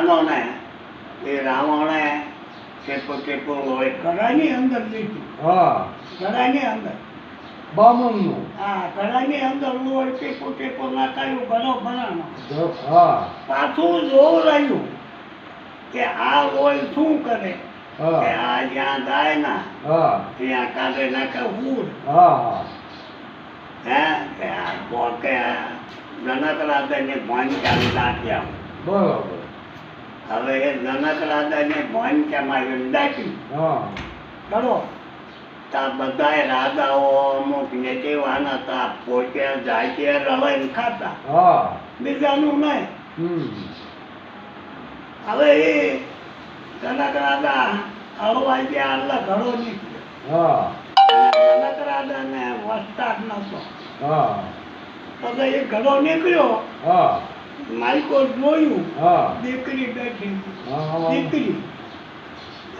માનો ને એ રાવણે કેટલું કેટલું લોહી કડાની અંદર લીધું. હા. કડાની અંદર. બામણનું. હા કડાની અંદર લોહી ટીપુ ટીપુ નાખાયું ઘણો બનાનો હા. પાછું જોવું રહ્યું કે આ લોહી શું કરે? કે આ જ્યાં જાય ના ત્યાં કાઢે નાખે હું હા. કે આ કે જનક રાજાને ભોંચામાં દાટ્યા બરોબર. હવે એ જનક રાજાને ભોંચામાં આવીને દાટ્યું હા. તા બધાય રાજાઓ અમુક નેતેવાના હતા પોતે જાતે રવાઈને ખાતા. બીજાનું નહીં. હવે એ જનક રાધા હળવાઈ ગયા એટલે ઘડો નીકળ્યો. હા. રાધા ને વસ્તાર નતો તો એ ઘડો નીકળ્યો. હા. માલિકો જોયું. દીકરી બેઠી. દીકરી.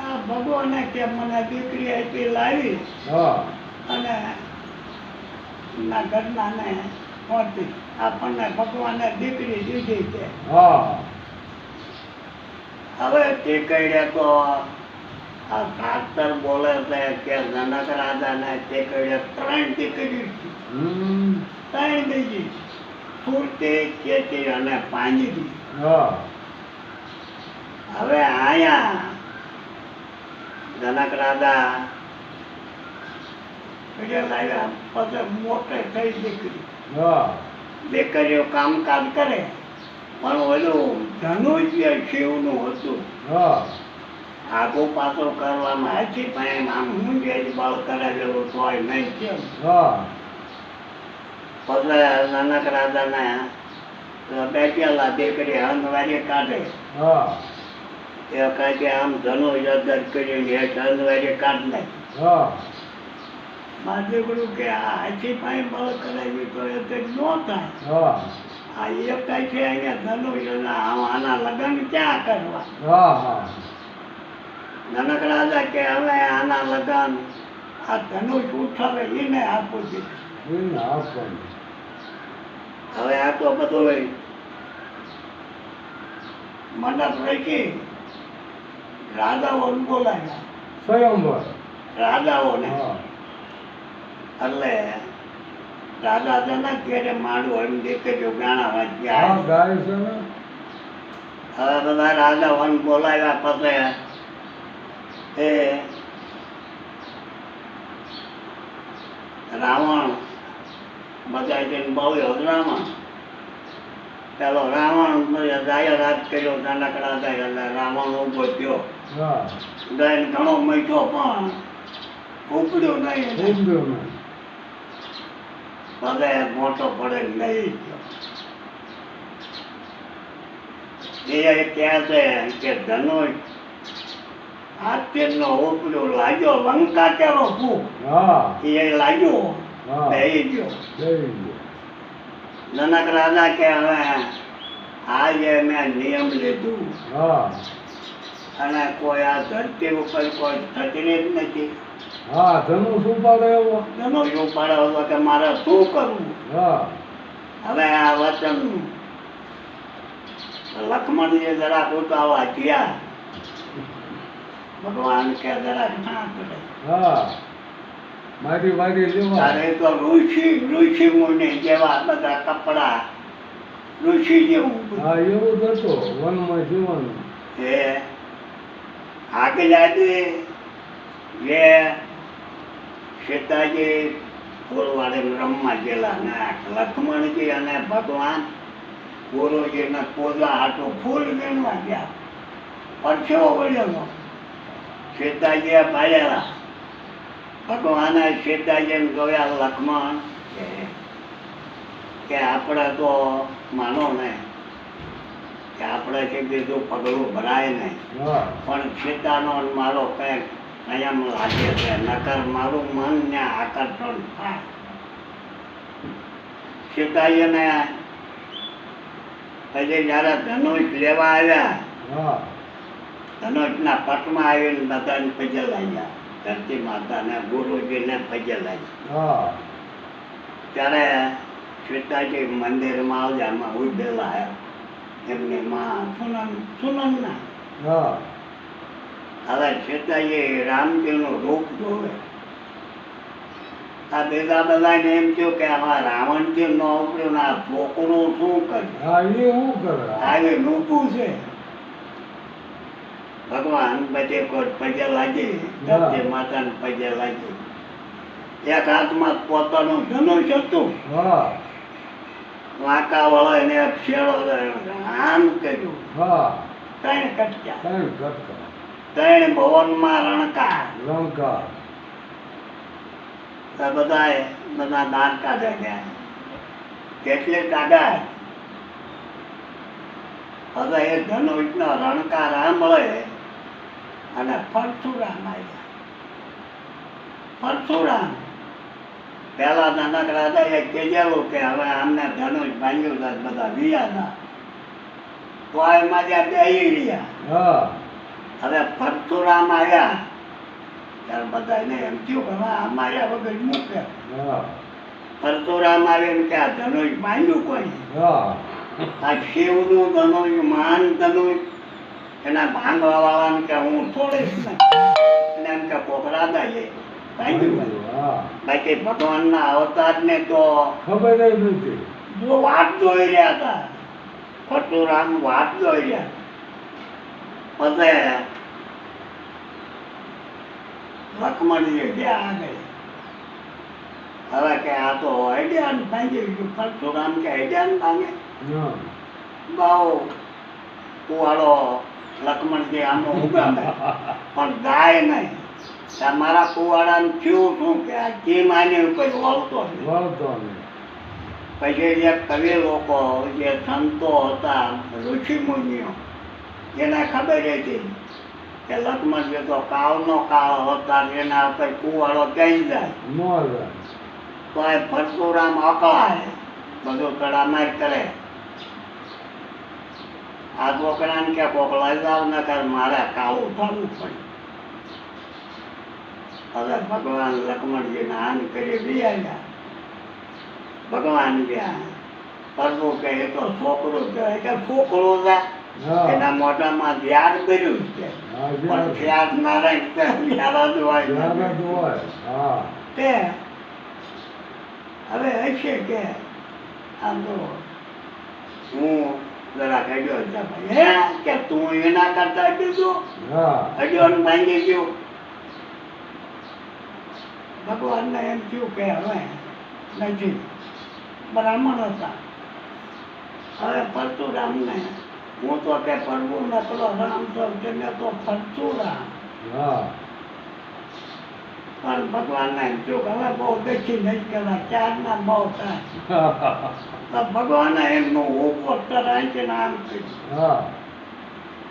આ ભગવાને કે મને દીકરી આપી લાવી. અને ના ઘરનાને પહોંચી આપણને ભગવાને દીકરી દીધી છે. હવે કહીએ તો આ ખાતર બોલે છે કે જનક રાજાને કહીએ ત્રણ. હમ. ત્રણ બીજી સુરતી કેતી અને પાંજરી. હવે આયા. જનક રાજા મોટે થઈ દીકરી. દીકરીઓ કામકાજ કરે. પણ ઓલું ધનુષ્ય શિવનું હતું. આગો પાછો કરવામાં હાથી પણ આમ મુંજે જ બળ કરાવેલું તોય નહીં કેમ હા પછી નાનક રાજાને બેઠેલા દીકરી હંધવારી કાઢે. એ કાંઈ આમ ધનુષ અદર કરીને કાઢ નાખી મારા કે આ હાથી પાસે બળ કરાવી તો એ તો ન થાય. આ કાંઈ છે અહીંયા અને આમ આના લગ્ન ક્યાં કરવા? હા હા. નનક રાજા કે હવે આના લગન આ ધનુષ ઉઠાવે એને આપું દીધું. હવે આ તો બધું મનસ રહી રાજાઓ બોલાયા સ્વયંવર. રાજાઓને. એટલે રાજા જનક ઘેરે માંડવું એમ દીકરીઓ ગાણા વાગ્યા. હવે બધા રાજાઓને બોલાવ્યા પછી એ રાવણ બધા જઈને બહુ રાવણ પેલો રાવણ જાય રાત કર્યો નાનક રાજા એટલે રાવણ ઊભો થયો હા ગાયને ઘણો મીઠો પણ ઉપડ્યો નહીં ઊંધું ને હવે મોટો પડે નહીં થયો એ કહે છે કે ધનુષ હાથીનો ઉપડ્યો લાગ્યો લંકા કેવો ફૂક હા એ લાગ્યો હા બેહી ગયો જઈ રાજા કે હવે આજે મેં નિયમ લીધું. અને કોઈ આ ધરતી ઉપર કોઈ થતી જ નથી. હા ધનુષ ઉપાડે એવો. ધનુષ ઉપાડ્યો હતો કે મારે શું કરવું? હવે આ વચન લક્ષ્મણજીએ જરાક ઉતાવળા થયા. ભગવાન કે હા. મારી વાડી લેવા. અરે તો ઋષિ ઋષિ મુનિ જેવા બધા કપડા ઋષિ જેવું. હા એવું જ હતો વનમાં જીવાનું એ આગળ આજે જે સીતાજી ફૂલવાડી રમવા ગયેલા ને લક્ષ્મણજી અને ભગવાન ગુરુજીને પોદા હાટું ફૂલ વીણવા ગયા. પરસેવો વળેલો સીતાજીએ પાડેલા. ભગવાને સીતાજીને જોયા લક્ષ્મણ કે- આપણે તો માનો ને કે આપણે કે બીજું પગલું ભરાય નહીં. પણ સીતાનો મારો કંઈક સંયમ લાગે છે નકર મારું મન ને આકર્ષણ થાય. સીતાજીને પછી જયારે ધનુષ લેવા આવ્યા હા. ધનુષના પટમાં આવીને બધાને પગે લાગ્યા ધરતી માતાના ગુરુજીના ભજન હા. ત્યારે શ્વેતાજી મંદિરમાં આવ્યામાં ઉભેલા એમને માં સુનન સુનંદના હા. હવે શ્વેતાજી રામજીનું રૂપ જોવે. આ બેગા બધાને એમ થયું કે આમાં રાવણજી ન ઉપડ્યું ને આ છોકરો શું કરે? હા એ શું કરે? આજે નૂપું છે. ભગવાન બધે કોટ પગે લાગી ધરતી માતાને પગે લાગી. એક હાથમાં પોતાનું ધનુષ હતું. વાંકા વાળો એને શેડો આમ કર્યું. ત્રણ કટક્યા કઈ કરતા ત્રણ ભવનમાં રણકા તો બધાએ બધા દાંત કાઢે ગયા. કેટલી કાઢાય? હવે એ ધનુષનો રણકાર સાંભળે અને પરશુરામ આવ્યા. પરશુરામ. પેલા નાનકડા હતા એ કહેલું કે હવે આમને ધનુષ ભાંગ્યું છે બધા વિયાના તો એમાં જ્યાં બેહી રહ્યા. હવે પરશુરામ આવ્યા. ત્યારે બધાને એમ થયું કે હવે અમારે વગર મૂકે પરશુરામ આવીને કે આ ધનુષ બાંધ્યું કોઈ? આ આ શિવનું ધનુષ મહાન ધનુષ એના ભાંગવા વાળાને કે હું છોડીશ ને અને એમ કે કોકરા દઈએ. બાકી ભગવાનના અવતારને તો ખબર જ નથી. જો વાત જોઈ રહ્યા હતા. પરશુરામ વાત જોઈ રહ્યા. પછી લક્ષ્મણજીએ ગયા આગળ. હવે કે આ તો હૈડ્યાન ભાંગી ગયું પરશુરામ કે હૈડ્યાન ભાંગે? હા. બહુ કુવાડો લક્ષ્મણજી આનો ઉગામે પણ ગાય નહીં. તમારા કુવાડાને થયું શું કે આ ઘી માની ઉપર વળતો વળતો પછી જે કવિ લોકો જે સંતો હતા ઋષિ મુનિઓ એને ખબર હતી કે લક્ષ્મણજી તો કાળનો કાળ હતા એના ઉપર કુવાડો ક્યાંય જાય. તો પરશુરામ અકળાય બધું કડામાર કરે. આ છોકરાને કે કોક લઈ જાવ ને કર મારે કાળું થવું પડે. હવે ભગવાન લક્ષ્મણજીને આન કરી બિયા ભગવાન ગયા. પ્રભુ કહે તો છોકરો કહે કે છોકરો એના મોઢામાં ધ્યાન કર્યું છે. પણ ધ્યાન નારાયણ ધ્યાન જ હોય. જ્યાં જ હોય હા. તે હવે હશે કે? આમ તો હું જરા કહેજો હે? કે તું એના કરતા બીજું હા. અડ્યોન ભાંગી ભગવાનને એમ થયું કે હવે નથી. બ્રાહ્મણ હતા. હવે પરશુરામને હું તો કે પ્રભુ નકલો રામ તો તેને તો પરશુરામ. પણ ભગવાનને થયું હવે બહુ દેખી નહીં કહેવાય ચારના બહુ થાય. તો ભગવાને એમનું ઉપોત્તર આંચીને આમ કર્યું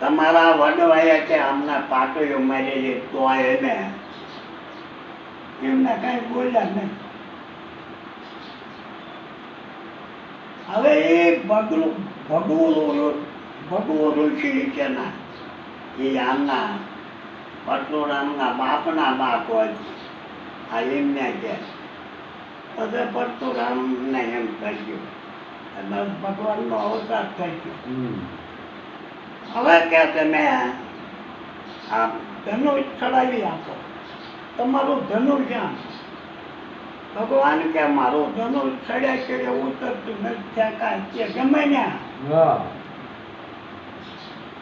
તમારા વડવાએ કે અમને પાટોયો છે તો એને એમને કઈ બોલ્યા નહીં. હવે એ ભગલું ભગવું ભગવું ઋષિ કે ના એ આમના પરશુરામના બાપના બાપ હોય આ ગયા. પછી પરશુરામને એમ કહ્યું અને ભગવાનનો અવતાર થઈ ગયો. હવે કે તમે આ ધનુષ ચડાવી આપો. તમારું ધનુષ ક્યાં? ભગવાન કે મારું ધનુષ ચડ્યા ચડ્યા ઉતરતું નથી ત્યાં કાંઈ. કે ગમે ત્યાં?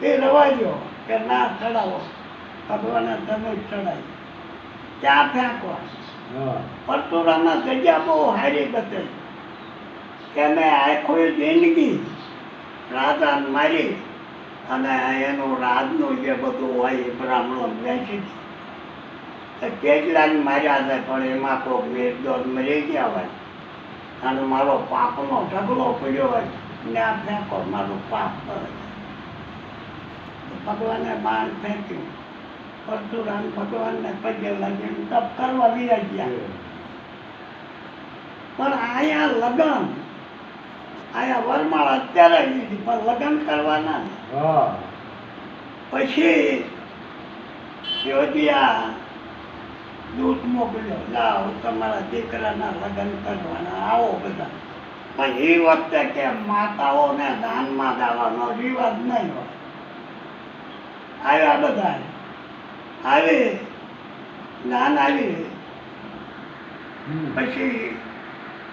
એ રવાજો કે ના ચડાવો. ભગવાને ધનુષ ચડાવી. ત્યાં ફેંકો હા પરશુરામના જગ્યા બહુ હારી બતાવી કે મેં આખો જિંદગી રાજા મારી અને એનું રાજનું જે બધું હોય એ બ્રાહ્મણો વેચી કેટલાક માર્યા છે, પણ એમાં કોઈક નિર્દોષ મરી ગયા હોય. અને મારો પાપનો ઢગલો પડ્યો હોય, ને આ ફેંકો મારું પાપ ભગવાને બાણ ફેંક્યું. પરશુરામ ભગવાનને પગે લાગીને તપ કરવા વિયા ગયા. પણ અહીંયા લગન અહીંયા વરમાળ અત્યારે લીધી પણ લગ્ન કરવાના પછી યોજ્યા દૂધ મોકલ્યો જાઓ તમારા દીકરાના લગ્ન કરવાના આવો બધા. પણ એ વખતે કે માતાઓને દાનમાં દાવાનો રિવાજ નહીં હોય. આવ્યા બધા આવે જ્ઞાન આવી. પછી